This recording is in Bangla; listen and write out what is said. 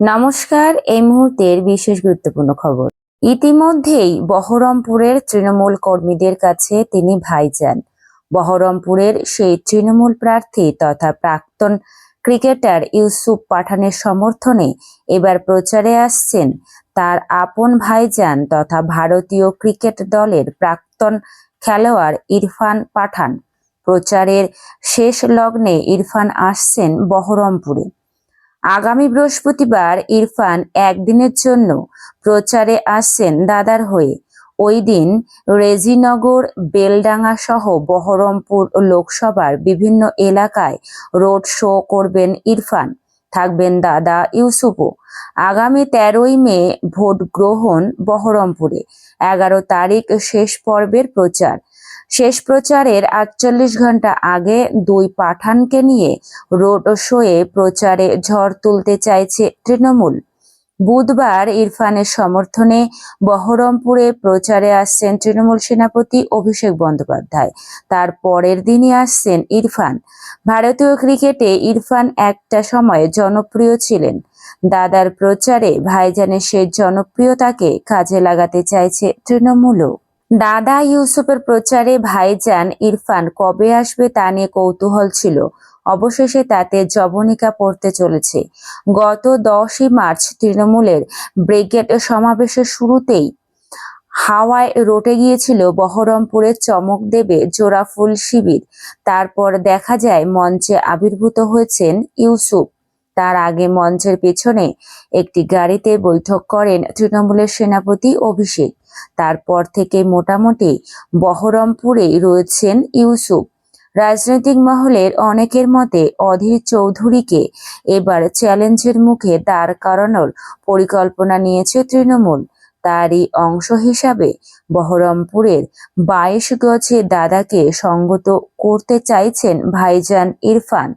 নমস্কার, এই মুহূর্তের বিশেষ গুরুত্বপূর্ণ খবর। ইতিমধ্যেই বহরমপুরের তৃণমূল কর্মীদের কাছে তিনি ভাইজান বহরমপুরের সেই তৃণমূল প্রার্থী তথা প্রাক্তন ক্রিকেটার ইউসুফ পাঠানের সমর্থনে এবার প্রচারে আসছেন তার আপন ভাইজান তথা ভারতীয় ক্রিকেট দলের প্রাক্তন খেলোয়াড় ইরফান পাঠান। প্রচারের শেষ লগ্নে ইরফান আসছেন বহরমপুরে। আগামী বৃহস্পতিবার ইরফান একদিনের জন্য প্রচারে আসছেন দাদার হয়ে। ওই দিন রেজিনগর, বেলডাঙ্গা সহ বহরমপুর লোকসভার বিভিন্ন এলাকায় রোড শো করবেন ইরফান। থাকবেন দাদা ইউসুফও। আগামী তেরোই মে ভোট গ্রহণ বহরমপুরে। এগারো তারিখ শেষ পর্বের প্রচার। শেষ প্রচারের আটচল্লিশ ঘণ্টা আগে দুই পাঠানকে নিয়ে রোড শোয়ে প্রচারে ঝড় তুলতে চাইছে তৃণমূল। বুধবার ইরফানের সমর্থনে বহরমপুরে প্রচারে আসছেন তৃণমূল সেনাপতি অভিষেক বন্দ্যোপাধ্যায়। তার পরের দিনই আসছেন ইরফান। ভারতীয় ক্রিকেটে ইরফান একটা সময় জনপ্রিয় ছিলেন। দাদার প্রচারে ভাইজানের সেই জনপ্রিয়তাকে কাজে লাগাতে চাইছে তৃণমূলও। দাদা ইউসুফের প্রচারে ভাইজান ইরফান কবে আসবে তা নিয়ে কৌতূহল ছিল। অবশেষে তাতে জবনিকা পড়তে চলেছে। গত দশই মার্চ তৃণমূলের ব্রিগেড সমাবেশের শুরুতেই হাওয়ায় রটে গিয়েছিল বহরমপুরের চমক দেবে জোড়াফুল শিবির। তারপর দেখা যায় মঞ্চে আবির্ভূত হয়েছেন ইউসুফ। তার আগে মঞ্চের পেছনে একটি গাড়িতে বৈঠক করেন তৃণমূলের সেনাপতি অভিষেক। তারপর থেকে মোটামুটি বহরমপুরেই রয়েছেন ইউসুফ। রাজনৈতিক মহলের অনেকের মতে অধীর চৌধুরীকে এবার চ্যালেঞ্জের মুখে দাঁড় করানোর পরিকল্পনা নিয়েছে তৃণমূল। তারই অংশ হিসাবে বহরমপুরের বাইশ গজে দাদাকে সঙ্গত করতে চাইছেন ভাইজান ইরফান।